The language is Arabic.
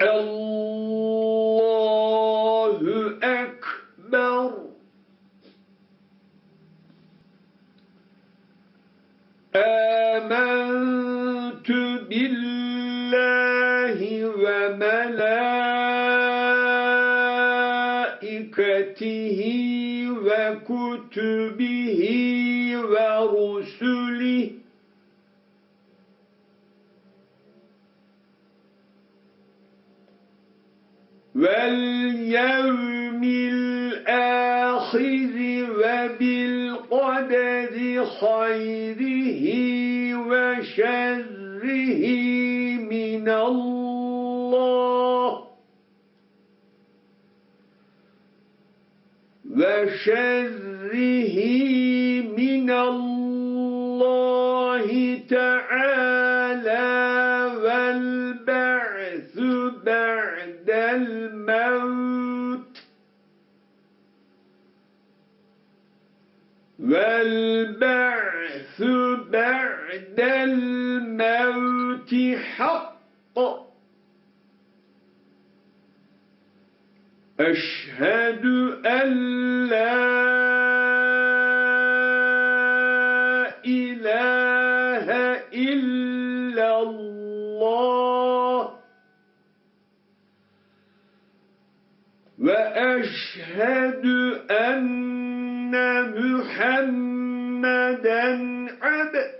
الله أكبر آمنت بالله وملائكته وكتبه ورسله واليوم الآخر وبالقدر خيره وشره من الله وشره من الله تعالى والبعث بعد الموت. والبعث بعد الموت حق. أشهد أن لا إله إلا الله. ve eşhedü enne Muhammeden abd.